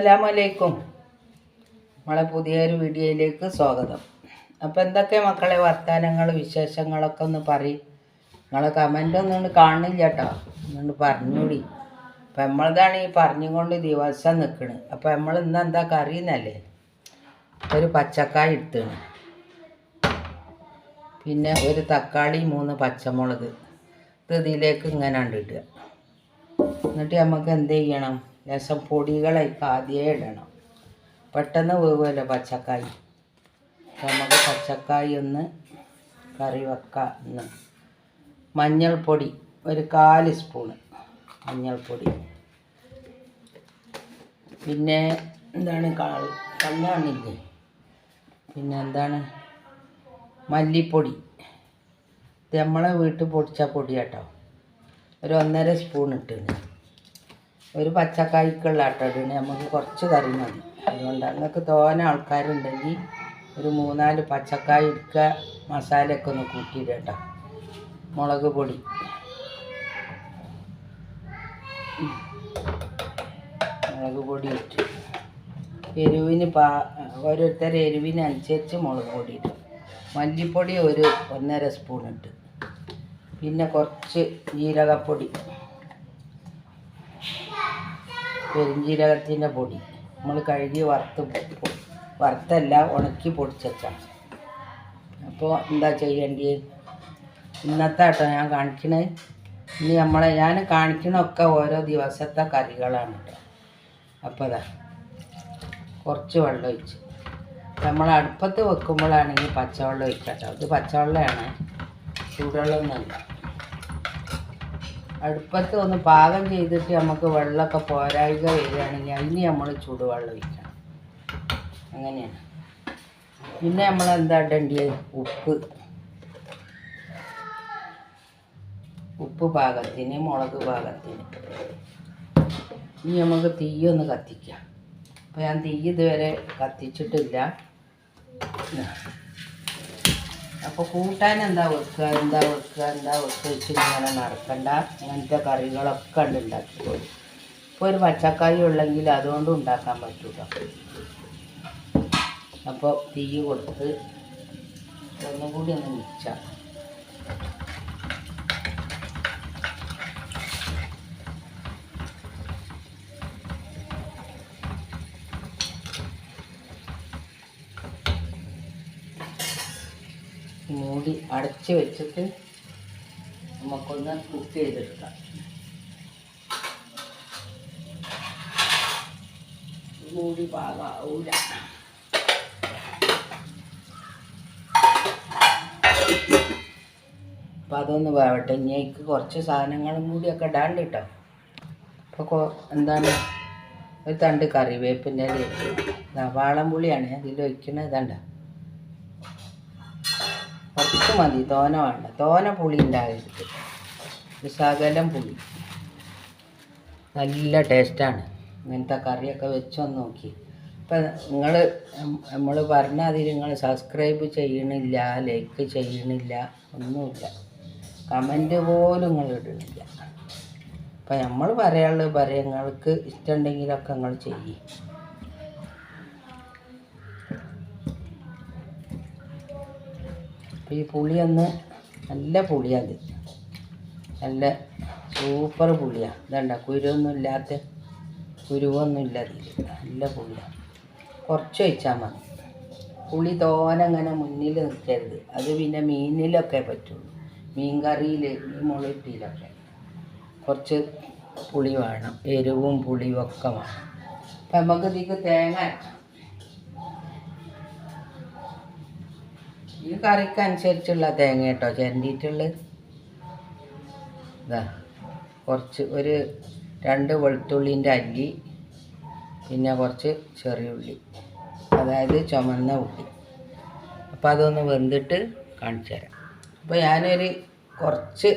അസ്സലാമലൈക്കും. നമ്മളെ പുതിയൊരു വീഡിയോയിലേക്ക് സ്വാഗതം. അപ്പോൾ എന്തൊക്കെ മക്കളെ വർത്തമാനങ്ങൾ വിശേഷങ്ങളൊക്കെ ഒന്ന് പറയും. നിങ്ങളെ കമന്റ് ഒന്നും കാണില്ല കേട്ടോ ഒന്നുകൊണ്ട് പറഞ്ഞൂടി. അപ്പം നമ്മളതാണ് ഈ പറഞ്ഞുകൊണ്ട് ദിവസം നിൽക്കണ് അപ്പം നമ്മൾ ഇന്ന് എന്താ കറി എന്നല്ലേ? ഒരു പച്ചക്കായ എടുത്താണ് പിന്നെ ഒരു തക്കാളി മൂന്ന് പച്ചമുളക്. ഇത് ഇതിലേക്ക് ഇങ്ങനെ ഇടുക. എന്നിട്ട് നമുക്ക് എന്ത് ചെയ്യണം? ലേശം പൊടികളൊക്കെ ആദ്യമേ ഇടണം. പെട്ടെന്ന് വേവുമല്ലോ പച്ചക്കായി. നമുക്ക് പച്ചക്കായി ഒന്ന് കറി വെക്കാം മഞ്ഞൾപ്പൊടി ഒരു കാൽ സ്പൂണ് മഞ്ഞൾപ്പൊടി. പിന്നെ എന്താണ് കണ്ണാണില്ലേ പിന്നെ എന്താണ്? മല്ലിപ്പൊടി. നമ്മളെ വീട്ടിൽ പൊടിച്ച പൊടി കേട്ടോ ഒരു ഒന്നര സ്പൂൺ ഇട്ടിന്. ഒരു പച്ചക്കായ്ക്കുള്ള ആട്ടോ. ഇടണേ നമുക്ക് കുറച്ച് കറി മതി. അതുകൊണ്ട് അങ്ങക്ക് തോനെ ആൾക്കാരുണ്ടെങ്കിൽ ഒരു മൂന്നാൽ പച്ചക്കായ എടുക്കുക മസാലയൊക്കെ ഒന്ന് കൂട്ടിയിട കേട്ടോ. മുളക് പൊടി. മുളക് പൊടി ഇട്ടു. എരിവിന് പാ ഓരോരുത്തരുടെ എരിവിനനുസരിച്ച് മുളക് പൊടി ഇട്ടു മല്ലിപ്പൊടി ഒരു ഒന്നര സ്പൂൺ ഇട്ട്. പിന്നെ കുറച്ച് ജീരകപ്പൊടി. പെരുംജീരകത്തിന്റെ പൊടി. നമ്മൾ കഴുകി വറുത്ത് വറുത്തല്ല ഉണക്കി പൊടിച്ചാൽ അപ്പോൾ എന്താ ചെയ്യേണ്ടത് ഇന്നത്തെ കേട്ടോ ഞാൻ കാണിക്കണേ. ഇനി നമ്മളെ ഞാൻ കാണിക്കണൊക്കെ ഓരോ ദിവസത്തെ കറികളാണ് കേട്ടോ അപ്പോൾ അതാ കുറച്ച് വെള്ളം ഒഴിച്ച്. നമ്മൾ അടുപ്പത്ത് വെക്കുമ്പോഴാണെങ്കിൽ പച്ചവെള്ളം ഒഴിക്കട്ടോ ഇത് പച്ചവെള്ളമാണ് ചൂടുവെള്ളമൊന്നുമല്ല. അടുപ്പത്ത് ഒന്ന് പാകം ചെയ്തിട്ട് നമുക്ക് വെള്ളമൊക്കെ പോരായിക വരികയാണെങ്കിൽ അതിന് നമ്മൾ ചൂടുവെള്ളം ഒഴിക്കണം. അങ്ങനെയാണ്. പിന്നെ നമ്മൾ എന്താ ഇടേണ്ടത്? ഉപ്പ്. ഉപ്പ് പാകത്തിന് മുളക് പാകത്തിന്. ഇനി നമുക്ക് തീയൊന്ന് കത്തിക്കാം. അപ്പോൾ ഞാൻ തീ ഇതുവരെ കത്തിച്ചിട്ടില്ല. അപ്പോൾ കൂട്ടാൻ എന്താ വെക്കുക എന്താ വെക്കുക എന്താ വെക്കുക വെച്ച് ഇങ്ങനെ നടക്കണ്ട. അങ്ങനത്തെ കറികളൊക്കെ ഉണ്ട് പോയി ഇപ്പോൾ ഒരു പച്ചക്കറി ഉള്ളെങ്കിൽ അതുകൊണ്ട് ഉണ്ടാക്കാൻ പറ്റൂല. അപ്പോൾ തീ കൊടുത്ത് ഒന്നും കൂടി ഒന്ന് മിച്ചാം മൂടി അടച്ച് വെച്ചിട്ട് നമുക്കൊന്ന് കുക്ക് ചെയ്തെടുക്കാം. മൂടി പാകാവൂല. അപ്പം അതൊന്ന് വേവട്ടെ. ഇനിക്ക് കുറച്ച് സാധനങ്ങളും കൂടിയൊക്കെ ഇടാണ്ട് കേട്ടോ അപ്പോൾ എന്താണ്? ഒരു തണ്ട് കറിവേപ്പിന്റെ ഇല വാളംപുളിയാണ്. അതിൽ വയ്ക്കണത് ഇതണ്ട കുറച്ച് മതി. തോന വേണ്ട. തോന പുളി ഉണ്ടാകരുത് ശകലം പുളി. നല്ല ടേസ്റ്റാണ്. ഇങ്ങനത്തെ കറിയൊക്കെ വെച്ചൊന്ന് നോക്കി. ഇപ്പം നിങ്ങൾ നമ്മൾ പറഞ്ഞ അതിൽ നിങ്ങൾ സബ്സ്ക്രൈബ് ചെയ്യണില്ല ലൈക്ക് ചെയ്യണില്ല ഒന്നുമില്ല. കമന്റ് പോലും നിങ്ങൾ ഇടുന്നില്ല. അപ്പം നമ്മൾ പറയാനുള്ളത് പറയാം. നിങ്ങൾക്ക് ഇഷ്ടമുണ്ടെങ്കിലൊക്കെ നിങ്ങൾ ചെയ്യും. അപ്പോൾ ഈ പുളിയൊന്ന് നല്ല പുളിയത് നല്ല സൂപ്പർ പുളിയാണ് ഇതണ്ട കുരുവൊന്നും ഇല്ലാത്ത കുരുവൊന്നും ഇല്ല നല്ല പുളിയാണ് കുറച്ച് വെച്ചാൽ മതി. പുളി തോനങ്ങനെ മുന്നിൽ നിൽക്കരുത് അത് പിന്നെ മീനിലൊക്കെ പറ്റുള്ളൂ. മീൻ കറിയിൽ ഈ മുളകിട്ടിയിലൊക്കെ കുറച്ച് പുളി വേണം. എരിവും പുളിയും ഒക്കെ വേണം. അപ്പം നമുക്ക് ഇതിക്ക് തേങ്ങ ഈ കറിക്ക് അനുസരിച്ചുള്ള തേങ്ങ കേട്ടോ ചിരണ്ടിയിട്ടുള്ളത് ഇതാ കുറച്ച് ഒരു രണ്ട് വെളുത്തുള്ളിന്റെ അല്ലി പിന്നെ കുറച്ച് ചെറിയ ഉള്ളി. അതായത് ചുമന്ന ഉള്ളി. അപ്പോൾ അതൊന്ന് വെന്തിട്ട് കാണിച്ചു തരാം. അപ്പോൾ ഞാനൊരു കുറച്ച്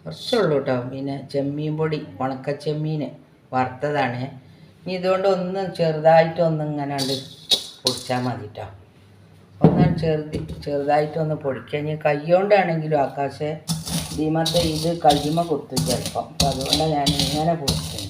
കുറച്ചുള്ളൂ കേട്ടോ. പിന്നെ ചെമ്മീൻ പൊടി ഉണക്ക ചെമ്മീൻ വറുത്തതാണ്. ഇനി ഇതുകൊണ്ട് ഒന്ന് ചെറുതായിട്ടൊന്നിങ്ങനെ പൊടിച്ചാൽ മതി കേട്ടോ. ഒന്ന് ചെറുതി ചെറുതായിട്ടൊന്ന് പൊടിക്കുക ഇനി കൈകൊണ്ടാണെങ്കിലും ആകാശെ ഭീമത്തെ ഇത് കഴിമ കുത്തും ചിലപ്പം. അപ്പം അതുകൊണ്ടാണ് ഞാൻ ഇങ്ങനെ പൊടിക്കുന്നത്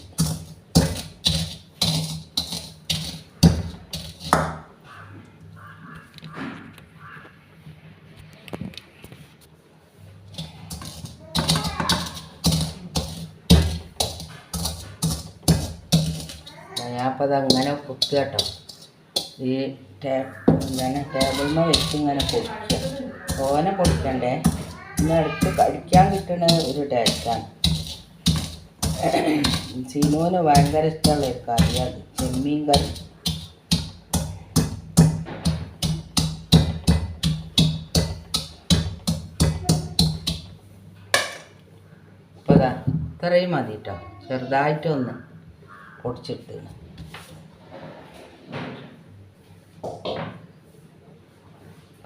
ഞാനപ്പോൾ അതങ്ങനെ കുത്തുക കേട്ടോ ഈ എന്താണ് ടേബിളിൽ വെച്ച് ഇങ്ങനെ പൊടിക്കുക തോനെ പൊടിക്കണ്ടേ? പിന്നെ അടുത്ത് കഴിക്കാൻ കിട്ടുന്ന ഒരു ടേസ്റ്റാണ് സിനുവിന് ഭയങ്കര ഇഷ്ടമുള്ള കറി ചെമ്മീൻ കറി. അപ്പോൾ ഇതാ ഇത്രയും മതി കേട്ടോ ചെറുതായിട്ടൊന്ന് പൊടിച്ചിട്ട്.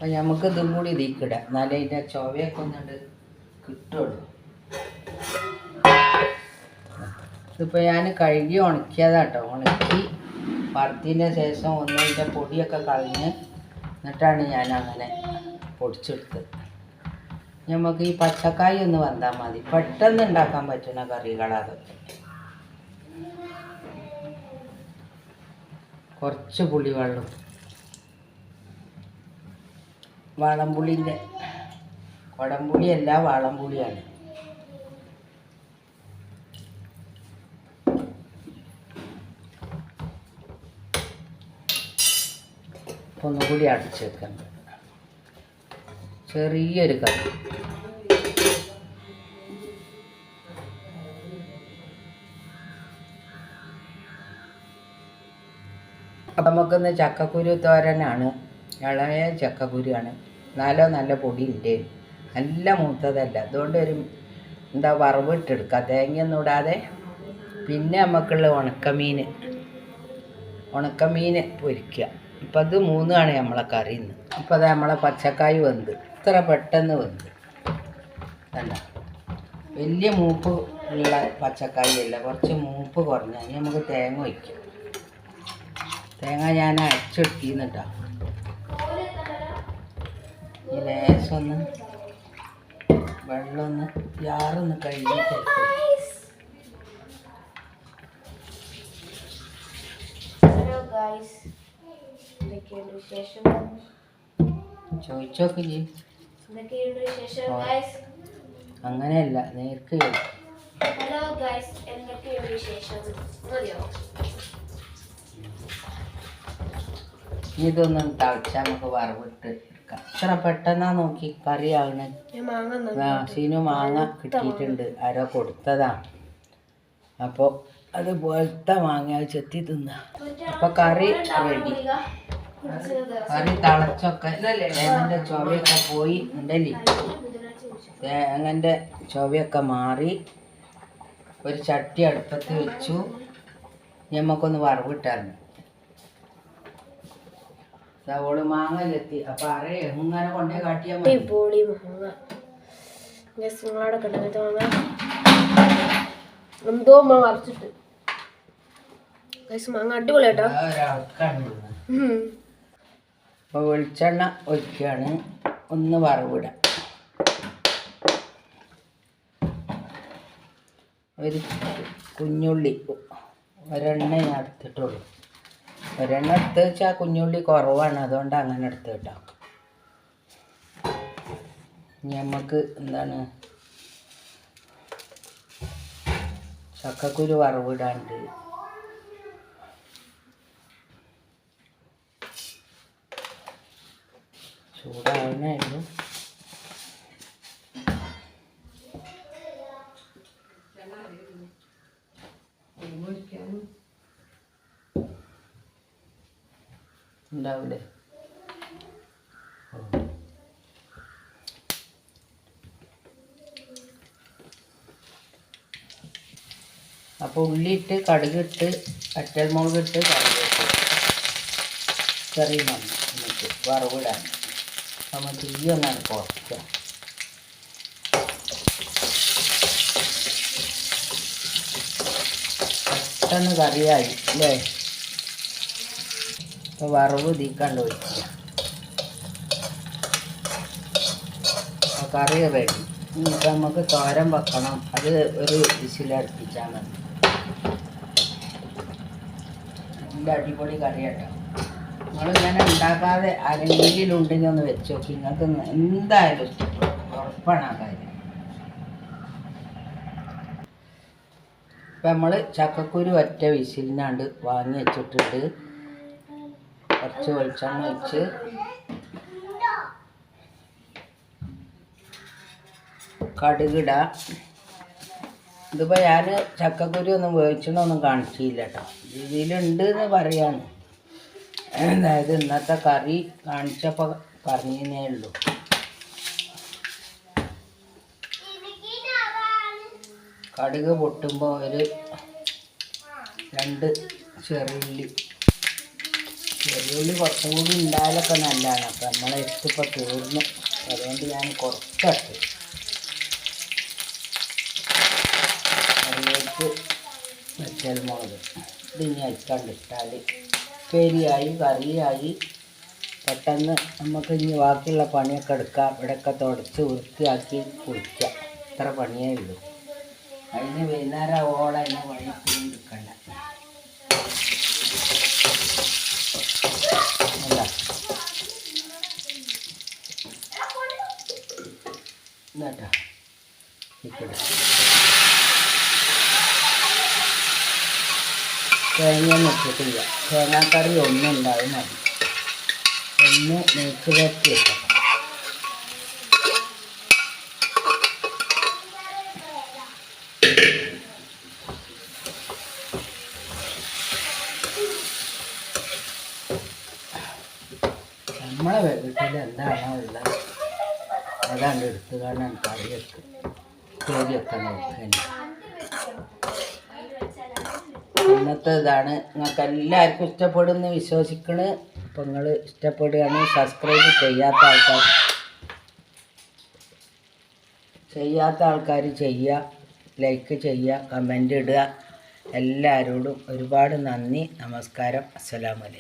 അപ്പം നമുക്ക് ഇതും കൂടി ഇതിക്കിടാം. എന്നാലേ അതിന്റെ ചൊവയൊക്കെ ഒന്നുണ്ട് കിട്ടുള്ളൂ. ഇതിപ്പോൾ ഞാൻ കഴുകി ഉണക്കിയതാട്ടോ. ഉണക്കി വറുത്തതിന്റെ ശേഷം ഒന്ന് അതിന്റെ പൊടിയൊക്കെ കളഞ്ഞ് എന്നിട്ടാണ് ഞാൻ അങ്ങനെ പൊടിച്ചെടുത്തത്. നമുക്ക് ഈ പച്ചക്കായ ഒന്ന് വന്നാൽ മതി. പെട്ടെന്ന് ഉണ്ടാക്കാൻ പറ്റുന്ന കറികളതൊക്കെ കുറച്ച് പുളിവെള്ളം. വാളംപുളിന്റെ കുടംപുളിയല്ല വാളംപുളിയാണ്. ഒന്നും കൂടി അടച്ചു വെക്കണം ചെറിയൊരു കറി. നമുക്കിന്ന് ചക്കക്കുരു തോരനാണ്. ഇളയ ചക്കക്കുരുവാണ്. നാലോ നല്ല പൊടിയുണ്ട് നല്ല മൂത്തതല്ല. അതുകൊണ്ട് ഒരു എന്താ വറവിട്ടെടുക്കുക തേങ്ങയൊന്നും ഇടാതെ. പിന്നെ നമുക്കുള്ള ഉണക്കമീൻ ഉണക്കമീൻ പൊരിക്കുക ഇപ്പം അത് മൂന്നാണ് നമ്മളെ കറി ഇന്ന്. ഇപ്പം അത് നമ്മളെ പച്ചക്കായ് വെന്ത്. ഇത്ര പെട്ടെന്ന് വെന്ത്. അല്ല വലിയ മൂപ്പ് ഉള്ള പച്ചക്കായ് അല്ല. കുറച്ച് മൂപ്പ് കുറഞ്ഞ. ഇനി നമുക്ക് തേങ്ങ വയ്ക്കാം തേങ്ങ ഞാൻ അരച്ചെടുത്തിന്ന് ലേശം ഒന്ന് വെള്ളം ഒന്ന് യാറൊന്ന് കഴുകിയിട്ട് ചോദിച്ചോക്ക് ജി അങ്ങനെയല്ല നേർക്ക്. ഹലോ എന്തൊക്കെയുണ്ട് വിശേഷം? ഇതൊന്നും തളിച്ചാൽ നമുക്ക് വറവിട്ട് ഇത്ര പെട്ടെന്നാ നോക്കി കറി ആവണ. ഞാൻ മാങ്ങ ആ സീനു മാങ്ങ കിട്ടിയിട്ടുണ്ട്. ആരോ കൊടുത്തതാ അപ്പോൾ അത് പോലത്തെ മാങ്ങ ചെത്തി തിന്ന. അപ്പോൾ കറി റെഡി. കറി തിളച്ചൊക്കെ തേങ്ങന്റെ ചൊവയൊക്കെ പോയി ഉണ്ടല്ലേ? തേങ്ങന്റെ ചൊവയൊക്കെ മാറി ഒരു ചട്ടി അടുപ്പത്ത് വെച്ചു. ഞമ്മക്കൊന്ന് നമുക്കൊന്ന് വറവിട്ടായിരുന്നു സവോൾ മാങ്ങ അപ്പൊ അറേ ഇങ്ങനെ കൊണ്ടേ കാട്ടിയാ മതി. പൊളി മാങ്ങ. ഗസ് നിങ്ങളവിടെ കണ്ടത് മാങ്ങ എന്തോ ഗസ് മാങ്ങ അടിപൊളി കേട്ടോ. ഒരാൾക്കാണ് അപ്പോൾ വെളിച്ചെണ്ണ ഒഴിക്കുകയാണ് ഒന്ന് വറവിടാം. ഒരു കുഞ്ഞുള്ളി ഒരെണ്ണ ഞാൻ എടുത്തിട്ടുള്ളൂ. ഒരെണ്ണ എടുത്ത് വെച്ചാൽ കുഞ്ഞുള്ളി കുറവാണ്. അതുകൊണ്ട് അങ്ങനെ എടുത്ത് കേട്ടോ. ഇനി നമുക്ക് എന്താണ്? ചക്കക്കുരു വറവിടാണ്ട്. ചൂടാവുന്നേ ഉള്ളൂ. ഉണ്ടാവില്ലേ? അപ്പോൾ ഉള്ളിയിട്ട് കടുകിട്ട് അറ്റൽമുളകിട്ട് കറിവേപ്പ് കറി മതി നമുക്ക് വറവിടാൻ നമ്മൾ തീ ഒന്നാണ് കുറയ്ക്കുക പെട്ടെന്ന് കറിയായി അല്ലേ? ഇപ്പോൾ വറവ് തീക്കാണ്ട് അപ്പോൾ കറി റെഡി ഇനിയിപ്പോൾ നമുക്ക് തോരൻ വെക്കണം. അത് ഒരു വിസിലടുപ്പിച്ചാൽ മതി. നല്ല അടിപൊളി കറിയാട്ടോ. നിങ്ങൾ ഇങ്ങനെ ഉണ്ടാക്കാതെ ആരെങ്കിലും ഉണ്ടെങ്കിൽ ഒന്ന് വെച്ച് നോക്കി. നിങ്ങൾക്ക് എന്തായാലും ഇഷ്ടപ്പെടും. ഉറപ്പാണ് ആ കാര്യം. ഇപ്പം നമ്മൾ ചക്കക്കുരു ഒറ്റ വിസിലിനാണ്ട് വാങ്ങി വെച്ചിട്ടുണ്ട്. കുറച്ച് വെളിച്ചെണ്ണ വെച്ച് കടുകിട. ഇതിപ്പോൾ ഞാൻ ചക്കക്കുരി ഒന്നും വേവിച്ചണൊന്നും കാണിച്ചില്ല കേട്ടോ. ഇതിലുണ്ട് എന്ന് പറയാണ്. അതായത് ഇന്നത്തെ കറി കാണിച്ചപ്പോൾ പറഞ്ഞേ ഉള്ളൂ. കടുക് പൊട്ടുമ്പോൾ ഒരു രണ്ട് ചെറിയുള്ളി ചെറിയുള്ളി കുറച്ചും കൂടി ഉണ്ടായാലൊക്കെ നല്ലതാണ്. അപ്പം നമ്മളെ എടുത്തിപ്പോൾ തീർന്നു അതുകൊണ്ട് ഞാൻ കുറച്ചിട്ട് അതിലേക്ക് വെച്ചാൽ മുളക്. ഇതിനി അയക്കാണ്ടിട്ടാൽ ഉപ്പേരിയായി കറിയായി. പെട്ടെന്ന് നമുക്ക് ഇനി ബാക്കിയുള്ള പണിയൊക്കെ എടുക്കാം. ഇവിടെയൊക്കെ തുടച്ച് വൃത്തിയാക്കി കുളിക്കാം. ഇത്ര പണിയേ ഉള്ളൂ. അതിന് വൈകുന്നേരം ഓളം അതിന് പണി എടുക്കണ്ട അല്ല എന്നാട്ടാ ഇക്കടെ തേങ്ങ ഇട്ടിട്ടില്ല. തേങ്ങാക്കറി ഒന്നും ഉണ്ടാവും മതി. ഒന്ന് നീക്ക് വെക്കാം നമ്മളെ വീട്ടിൽ എന്താണോ ഉള്ളത് അതാണ് എടുത്ത് കാണാൻ കറി വെക്കും പേരിയൊക്കെ നോക്കാൻ ഇന്നത്തെ ഇതാണ്. നിങ്ങൾക്ക് എല്ലാവർക്കും ഇഷ്ടപ്പെടുമെന്ന് വിശ്വസിക്കണ്. അപ്പം നിങ്ങൾ ഇഷ്ടപ്പെടുകയാണ് സബ്സ്ക്രൈബ് ചെയ്യാത്ത ആൾക്കാർ ചെയ്യാത്ത ആൾക്കാർ ചെയ്യുക. ലൈക്ക് ചെയ്യുക കമന്റ് ഇടുക. എല്ലാവരോടും ഒരുപാട് നന്ദി. നമസ്കാരം. അസ്സലാമലൈക്കും